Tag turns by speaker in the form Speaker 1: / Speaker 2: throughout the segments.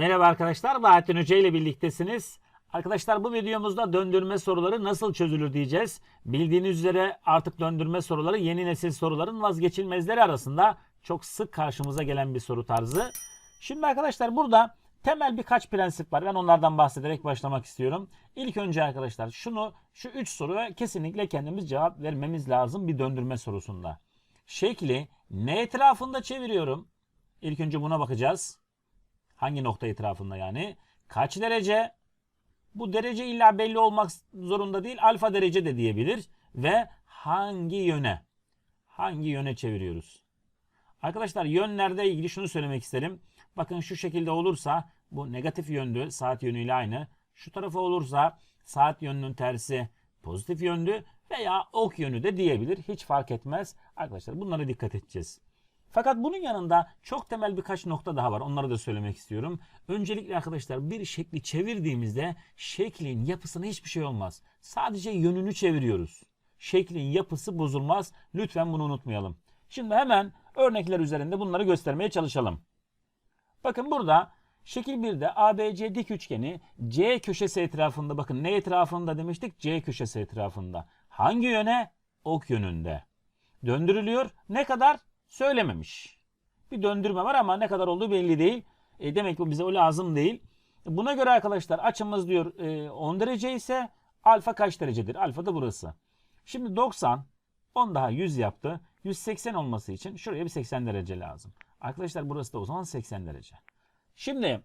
Speaker 1: Merhaba arkadaşlar, Bahattin Hoca ile birliktesiniz. Arkadaşlar bu videomuzda döndürme soruları nasıl çözülür diyeceğiz. Bildiğiniz üzere artık döndürme soruları yeni nesil soruların vazgeçilmezleri arasında çok sık karşımıza gelen bir soru tarzı. Şimdi arkadaşlar burada temel birkaç prensip var. Ben onlardan bahsederek başlamak istiyorum. İlk önce arkadaşlar şunu şu 3 soruya kesinlikle kendimiz cevap vermemiz lazım bir döndürme sorusunda. Şekli ne etrafında çeviriyorum? İlk önce buna bakacağız. Hangi nokta etrafında yani? Kaç derece? Bu derece illa belli olmak zorunda değil. Alfa derece de diyebilir. Ve hangi yöne? Hangi yöne çeviriyoruz? Arkadaşlar yönlerde ilgili şunu söylemek isterim. Bakın şu şekilde olursa bu negatif yöndü. Saat yönüyle aynı. Şu tarafa olursa saat yönünün tersi pozitif yöndü veya ok yönü de diyebilir. Hiç fark etmez. Arkadaşlar bunlara dikkat edeceğiz. Fakat bunun yanında çok temel birkaç nokta daha var. Onları da söylemek istiyorum. Öncelikle arkadaşlar bir şekli çevirdiğimizde şeklin yapısına hiçbir şey olmaz. Sadece yönünü çeviriyoruz. Şeklin yapısı bozulmaz. Lütfen bunu unutmayalım. Şimdi hemen örnekler üzerinde bunları göstermeye çalışalım. Bakın burada şekil 1'de ABC dik üçgeni C köşesi etrafında bakın ne etrafında demiştik? C köşesi etrafında. Hangi yöne? Ok yönünde. Döndürülüyor. Ne kadar? Söylememiş. Bir döndürme var ama ne kadar olduğu belli değil. E demek ki bize o lazım değil. Buna göre arkadaşlar açımız diyor e, 10 derece ise alfa kaç derecedir? Alfa da burası. Şimdi 90 10 daha 100 yaptı. 180 olması için şuraya bir 80 derece lazım. Arkadaşlar burası da o zaman 80 derece. Şimdi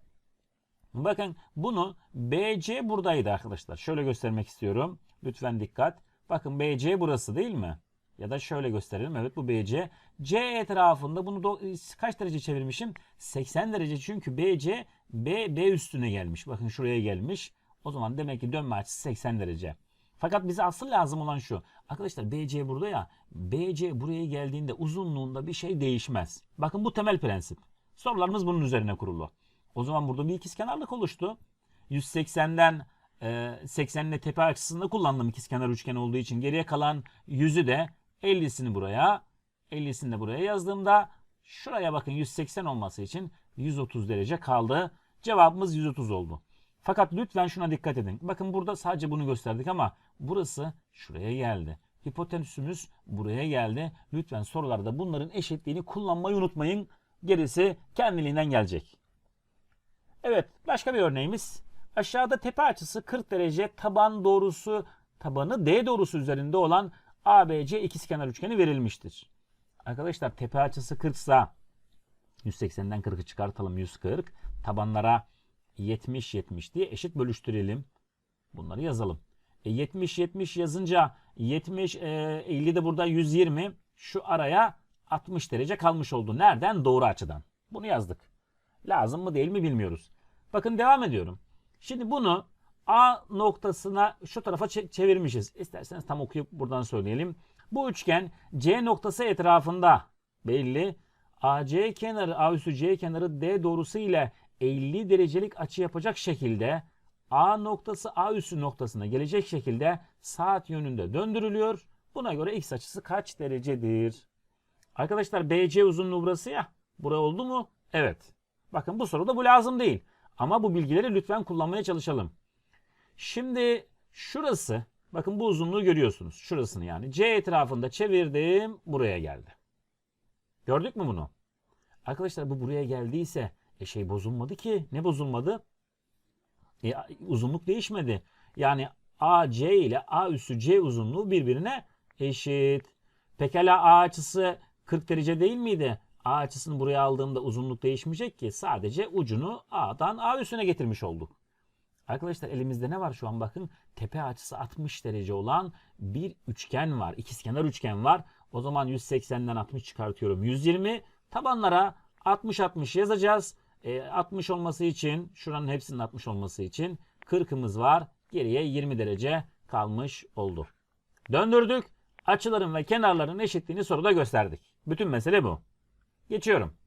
Speaker 1: bakın bunu BC buradaydı arkadaşlar. Şöyle göstermek istiyorum. Lütfen dikkat. Bakın BC burası değil mi? Ya da şöyle gösterelim. Evet bu BC. C etrafında bunu do- kaç derece çevirmişim? 80 derece çünkü BC B, B üstüne gelmiş. Bakın şuraya gelmiş. O zaman demek ki dönme açısı 80 derece. Fakat bize asıl lazım olan şu. Arkadaşlar BC burada ya. BC buraya geldiğinde uzunluğunda bir şey değişmez. Bakın bu temel prensip. Sorularımız bunun üzerine kurulu. O zaman burada bir ikizkenarlık oluştu. 180'den e, 80 ile tepe açısında kullandım ikizkenar üçgen olduğu için. Geriye kalan 100'ü de 50'sini buraya 50'sini de buraya yazdığımda şuraya bakın 180 olması için 130 derece kaldı. Cevabımız 130 oldu. Fakat lütfen şuna dikkat edin. Bakın burada sadece bunu gösterdik ama burası şuraya geldi. Hipotenüsümüz buraya geldi. Lütfen sorularda bunların eşitliğini kullanmayı unutmayın. Gerisi kendiliğinden gelecek. Evet başka bir örneğimiz. Aşağıda tepe açısı 40 derece taban doğrusu tabanı D doğrusu üzerinde olan ABC ikizkenar üçgeni verilmiştir. Arkadaşlar tepe açısı 40 sa 180'den 40'ı çıkartalım 140. Tabanlara 70 70 diye eşit bölüştürelim. Bunları yazalım. E 70 70 yazınca 70 e, 50 de burada 120 şu araya 60 derece kalmış oldu. Nereden? Doğru açıdan. Bunu yazdık. Lazım mı değil mi bilmiyoruz. Bakın devam ediyorum. Şimdi bunu A noktasına şu tarafa çevirmişiz. İsterseniz tam okuyup buradan söyleyelim. Bu üçgen C noktası etrafında belli. AC kenarı A üssü C kenarı D doğrusu ile 50 derecelik açı yapacak şekilde A noktası A üssü noktasına gelecek şekilde saat yönünde döndürülüyor. Buna göre x açısı kaç derecedir? Arkadaşlar BC uzunluğu burası ya. Buraya oldu mu? Evet. Bakın bu soruda bu lazım değil. Ama bu bilgileri lütfen kullanmaya çalışalım. Şimdi şurası bakın bu uzunluğu görüyorsunuz. Şurasını yani C etrafında çevirdim buraya geldi. Gördük mü bunu? Arkadaşlar bu buraya geldiyse e şey bozulmadı ki. Ne bozulmadı? E, uzunluk değişmedi. Yani AC ile A üssü C uzunluğu birbirine eşit. Pekala A açısı 40 derece değil miydi? A açısını buraya aldığımda uzunluk değişmeyecek ki. Sadece ucunu A'dan A üssüne getirmiş olduk. Arkadaşlar elimizde ne var şu an bakın. Tepe açısı 60 derece olan bir üçgen var. İkizkenar üçgen var. O zaman 180'den 60 çıkartıyorum. 120. Tabanlara 60-60 yazacağız. E, 60 olması için şuranın hepsinin 60 olması için 40'ımız var. Geriye 20 derece kalmış oldu. Döndürdük. Açıların ve kenarların eşitliğini soruda gösterdik. Bütün mesele bu. Geçiyorum.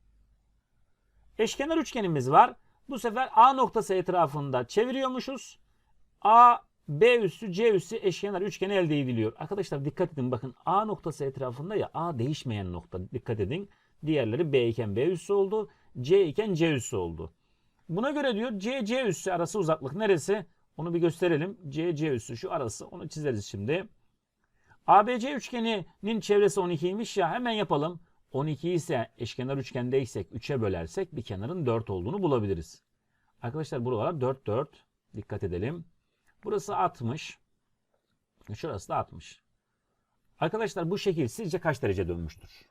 Speaker 1: Eşkenar üçgenimiz var. Bu sefer A noktası etrafında çeviriyormuşuz. A, B üssü, C üssü eşkenar üçgeni elde ediliyor. Arkadaşlar dikkat edin bakın A noktası etrafında ya A değişmeyen nokta. Dikkat edin. Diğerleri B iken B üssü oldu. C iken C üssü oldu. Buna göre diyor C-C üssü arası uzaklık neresi? Onu bir gösterelim. C-C üssü şu arası. Onu çizeriz şimdi. ABC üçgeninin çevresi 12'ymiş ya hemen yapalım. 12 ise eşkenar üçgendeysek 3'e bölersek bir kenarın 4 olduğunu bulabiliriz. Arkadaşlar buralar 4 4. Dikkat edelim. Burası 60. Şurası da 60. Arkadaşlar bu şekil sizce kaç derece dönmüştür?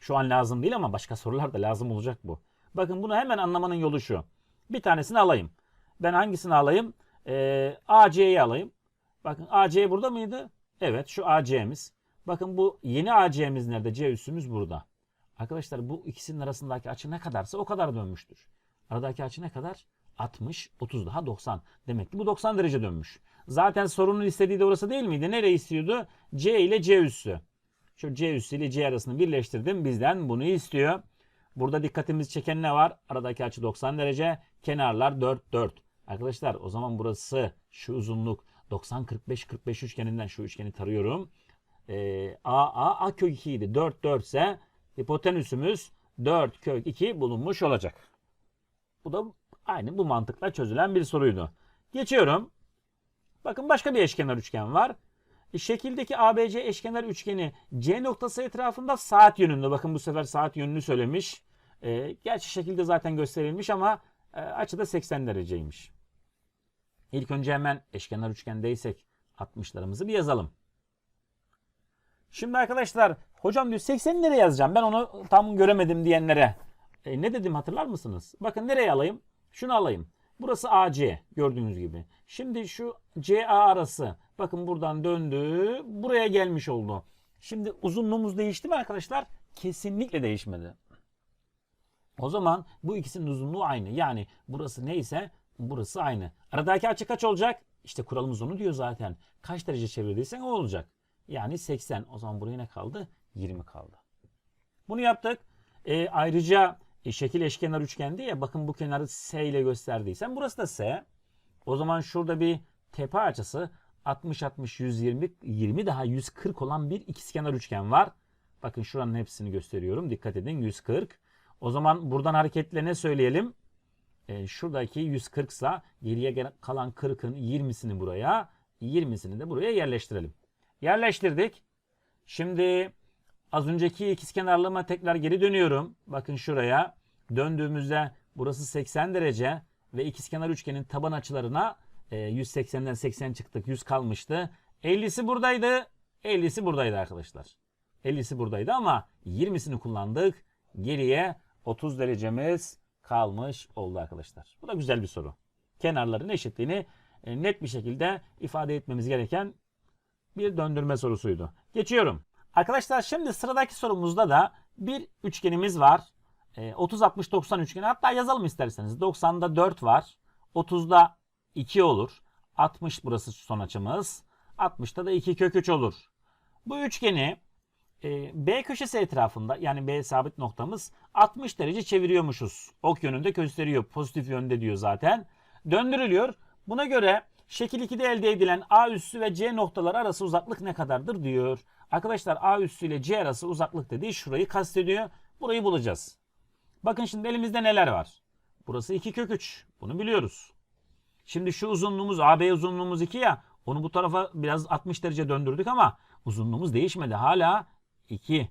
Speaker 1: Şu an lazım değil ama başka sorular da lazım olacak bu. Bakın bunu hemen anlamanın yolu şu. Bir tanesini alayım. Ben hangisini alayım? Ee, AC'yi alayım. Bakın AC burada mıydı? Evet şu AC'miz. Bakın bu yeni AC'miz nerede? C üssümüz burada. Arkadaşlar bu ikisinin arasındaki açı ne kadarsa o kadar dönmüştür. Aradaki açı ne kadar? 60, 30 daha 90. Demek ki bu 90 derece dönmüş. Zaten sorunun istediği de orası değil miydi? Nereye istiyordu? C ile C üssü. Şu C üssü ile C arasını birleştirdim. Bizden bunu istiyor. Burada dikkatimizi çeken ne var? Aradaki açı 90 derece. Kenarlar 4, 4. Arkadaşlar o zaman burası şu uzunluk 90, 45, 45 üçgeninden şu üçgeni tarıyorum. Ee, A, A, A kök 2 idi. 4, 4 ise hipotenüsümüz 4 kök 2 bulunmuş olacak. Bu da aynı bu mantıkla çözülen bir soruydu. Geçiyorum. Bakın başka bir eşkenar üçgen var. Şekildeki ABC eşkenar üçgeni C noktası etrafında saat yönünde. Bakın bu sefer saat yönünü söylemiş. E, gerçi şekilde zaten gösterilmiş ama e, açı da 80 dereceymiş. İlk önce hemen eşkenar üçgendeysek 60'larımızı bir yazalım. Şimdi arkadaşlar hocam diyor 80 nereye yazacağım? Ben onu tam göremedim diyenlere. E, ne dedim hatırlar mısınız? Bakın nereye alayım? Şunu alayım. Burası AC gördüğünüz gibi. Şimdi şu CA arası bakın buradan döndü buraya gelmiş oldu. Şimdi uzunluğumuz değişti mi arkadaşlar? Kesinlikle değişmedi. O zaman bu ikisinin uzunluğu aynı. Yani burası neyse burası aynı. Aradaki açı kaç olacak? İşte kuralımız onu diyor zaten. Kaç derece çevirdiysen o olacak. Yani 80. O zaman buraya ne kaldı? 20 kaldı. Bunu yaptık. E, ayrıca e, şekil eşkenar üçgendi ya bakın bu kenarı S ile gösterdiysem burası da S. O zaman şurada bir tepe açısı 60 60 120 20 daha 140 olan bir ikizkenar üçgen var. Bakın şuranın hepsini gösteriyorum. Dikkat edin 140. O zaman buradan hareketle ne söyleyelim? E, şuradaki 140 ise geriye kalan 40'ın 20'sini buraya 20'sini de buraya yerleştirelim. Yerleştirdik. Şimdi Az önceki ikizkenarlığıma tekrar geri dönüyorum. Bakın şuraya. Döndüğümüzde burası 80 derece ve ikizkenar üçgenin taban açılarına e, 180'den 80 çıktık. 100 kalmıştı. 50'si buradaydı. 50'si buradaydı arkadaşlar. 50'si buradaydı ama 20'sini kullandık. Geriye 30 derecemiz kalmış oldu arkadaşlar. Bu da güzel bir soru. Kenarların eşitliğini e, net bir şekilde ifade etmemiz gereken bir döndürme sorusuydu. Geçiyorum. Arkadaşlar şimdi sıradaki sorumuzda da bir üçgenimiz var. E, 30 60 90 üçgeni. Hatta yazalım isterseniz. 90'da 4 var. 30'da 2 olur. 60 burası son açımız. 60'da da 2 kök 3 olur. Bu üçgeni e, B köşesi etrafında yani B sabit noktamız 60 derece çeviriyormuşuz. Ok yönünde gösteriyor. Pozitif yönde diyor zaten. Döndürülüyor. Buna göre şekil 2'de elde edilen A üssü ve C noktaları arası uzaklık ne kadardır diyor. Arkadaşlar A üssü ile C arası uzaklık dediği şurayı kastediyor. Burayı bulacağız. Bakın şimdi elimizde neler var. Burası 2 kök 3. Bunu biliyoruz. Şimdi şu uzunluğumuz AB uzunluğumuz 2 ya. Onu bu tarafa biraz 60 derece döndürdük ama uzunluğumuz değişmedi. Hala 2.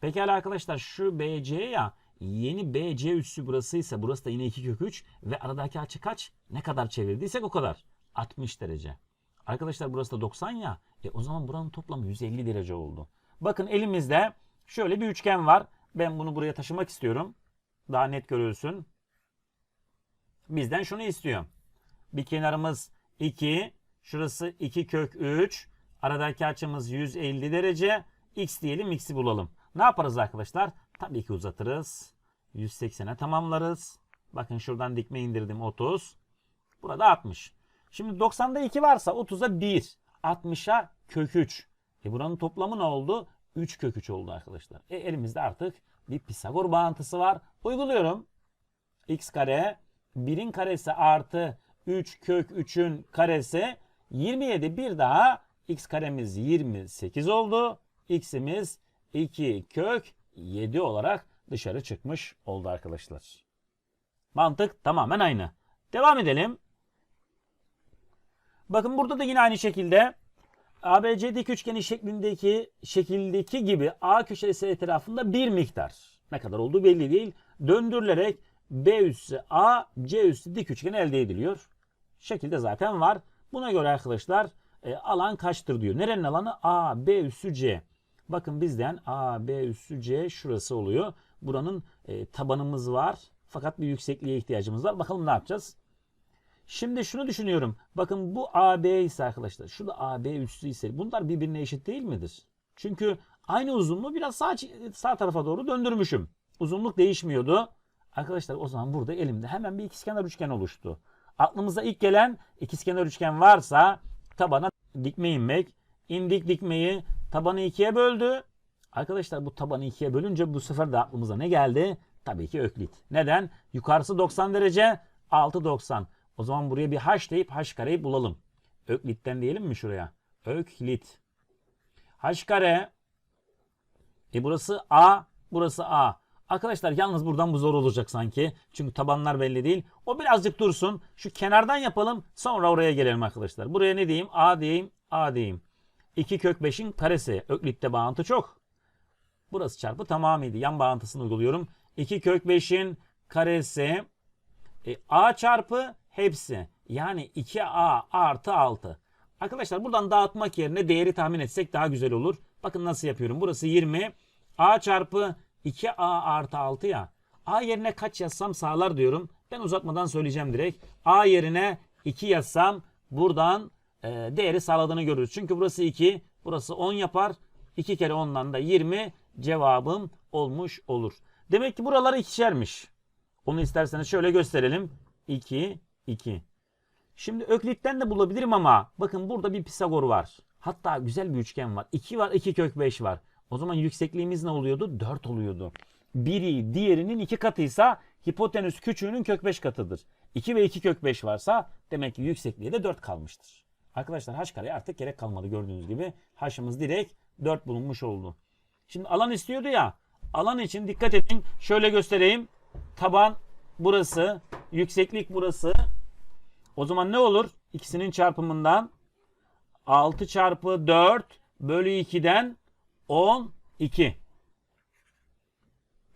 Speaker 1: Pekala arkadaşlar şu BC ya yeni BC üssü burasıysa burası da yine 2 kök 3 ve aradaki açı kaç? Ne kadar çevirdiysek o kadar. 60 derece. Arkadaşlar burası da 90 ya. E o zaman buranın toplamı 150 derece oldu. Bakın elimizde şöyle bir üçgen var. Ben bunu buraya taşımak istiyorum. Daha net görülsün. Bizden şunu istiyor. Bir kenarımız 2. Şurası 2 kök 3. Aradaki açımız 150 derece. X diyelim x'i bulalım. Ne yaparız arkadaşlar? Tabii ki uzatırız. 180'e tamamlarız. Bakın şuradan dikme indirdim 30. Burada 60. Şimdi 90'da 2 varsa 30'a 1. 60'a kök 3. E buranın toplamı ne oldu? 3 kök 3 oldu arkadaşlar. E elimizde artık bir Pisagor bağıntısı var. Uyguluyorum. x kare 1'in karesi artı 3 kök 3'ün karesi 27 bir daha x karemiz 28 oldu. x'imiz 2 kök 7 olarak dışarı çıkmış oldu arkadaşlar. Mantık tamamen aynı. Devam edelim. Bakın burada da yine aynı şekilde ABC dik üçgeni şeklindeki şekildeki gibi A köşesi etrafında bir miktar ne kadar olduğu belli değil. Döndürülerek B üssü A, C üssü dik üçgen elde ediliyor. Şekilde zaten var. Buna göre arkadaşlar e, alan kaçtır diyor. Nerenin alanı? A, B üssü C. Bakın bizden A, B üssü C şurası oluyor. Buranın e, tabanımız var. Fakat bir yüksekliğe ihtiyacımız var. Bakalım ne yapacağız? Şimdi şunu düşünüyorum. Bakın bu AB ise arkadaşlar. Şu da AB üssü ise bunlar birbirine eşit değil midir? Çünkü aynı uzunluğu biraz sağ, sağ tarafa doğru döndürmüşüm. Uzunluk değişmiyordu. Arkadaşlar o zaman burada elimde hemen bir ikizkenar üçgen oluştu. Aklımıza ilk gelen ikizkenar üçgen varsa tabana dikme inmek. İndik dikmeyi tabanı ikiye böldü. Arkadaşlar bu tabanı ikiye bölünce bu sefer de aklımıza ne geldi? Tabii ki öklit. Neden? Yukarısı 90 derece, altı 90. O zaman buraya bir h deyip h kareyi bulalım. Öklit'ten diyelim mi şuraya? Öklit. h kare. E burası a, burası a. Arkadaşlar yalnız buradan bu zor olacak sanki. Çünkü tabanlar belli değil. O birazcık dursun. Şu kenardan yapalım. Sonra oraya gelelim arkadaşlar. Buraya ne diyeyim? A diyeyim. A diyeyim. 2 kök 5'in karesi. Öklit'te bağıntı çok. Burası çarpı tamamıydı. Yan bağıntısını uyguluyorum. 2 kök 5'in karesi e, a çarpı hepsi. Yani 2a artı 6. Arkadaşlar buradan dağıtmak yerine değeri tahmin etsek daha güzel olur. Bakın nasıl yapıyorum. Burası 20. a çarpı 2a artı 6 ya. a yerine kaç yazsam sağlar diyorum. Ben uzatmadan söyleyeceğim direkt. a yerine 2 yazsam buradan e, değeri sağladığını görürüz. Çünkü burası 2. Burası 10 yapar. 2 kere 10'dan da 20 cevabım olmuş olur. Demek ki buraları ikişermiş. Onu isterseniz şöyle gösterelim. 2, 2. Şimdi Öklit'ten de bulabilirim ama bakın burada bir Pisagor var. Hatta güzel bir üçgen var. 2 var, 2 kök 5 var. O zaman yüksekliğimiz ne oluyordu? 4 oluyordu. Biri diğerinin 2 katıysa hipotenüs küçüğünün kök 5 katıdır. 2 ve 2 kök 5 varsa demek ki yüksekliği de 4 kalmıştır. Arkadaşlar h kareye artık gerek kalmadı gördüğünüz gibi. h'ımız direkt 4 bulunmuş oldu. Şimdi alan istiyordu ya. Alan için dikkat edin. Şöyle göstereyim. Taban burası. Yükseklik burası. O zaman ne olur? İkisinin çarpımından 6 çarpı 4 bölü 2'den 12.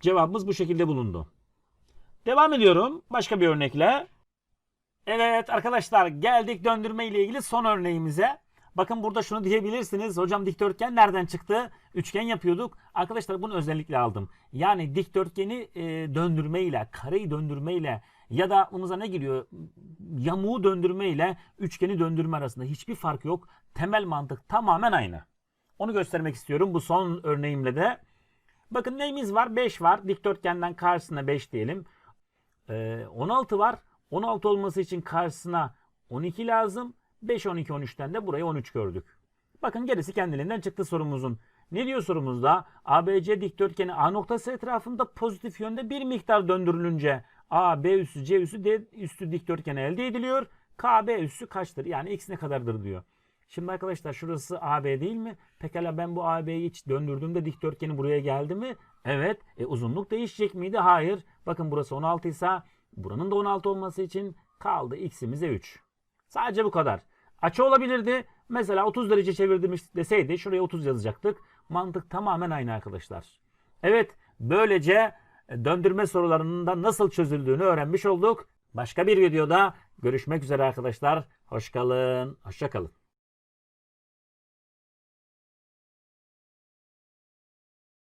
Speaker 1: Cevabımız bu şekilde bulundu. Devam ediyorum başka bir örnekle. Evet arkadaşlar geldik döndürme ile ilgili son örneğimize. Bakın burada şunu diyebilirsiniz. Hocam dikdörtgen nereden çıktı? Üçgen yapıyorduk. Arkadaşlar bunu özellikle aldım. Yani dikdörtgeni e, döndürmeyle, kareyi döndürmeyle ya da aklımıza ne geliyor? Yamuğu döndürmeyle üçgeni döndürme arasında hiçbir fark yok. Temel mantık tamamen aynı. Onu göstermek istiyorum bu son örneğimle de. Bakın neyimiz var? 5 var. Dikdörtgenden karşısına 5 diyelim. Ee, 16 var. 16 olması için karşısına 12 lazım. 5, 12, 13'ten de buraya 13 gördük. Bakın gerisi kendiliğinden çıktı sorumuzun. Ne diyor sorumuzda? ABC dikdörtgeni A noktası etrafında pozitif yönde bir miktar döndürülünce A, B üssü, C üssü, D üstü dikdörtgen elde ediliyor. K, B üssü kaçtır? Yani x ne kadardır diyor. Şimdi arkadaşlar şurası AB değil mi? Pekala ben bu AB'yi hiç döndürdüğümde dikdörtgeni buraya geldi mi? Evet. E, uzunluk değişecek miydi? Hayır. Bakın burası 16 ise buranın da 16 olması için kaldı x'imize 3. Sadece bu kadar. Açı olabilirdi. Mesela 30 derece çevirdim deseydi şuraya 30 yazacaktık. Mantık tamamen aynı arkadaşlar. Evet böylece döndürme sorularının da nasıl çözüldüğünü öğrenmiş olduk. Başka bir videoda görüşmek üzere arkadaşlar. Hoş kalın, hoşça kalın.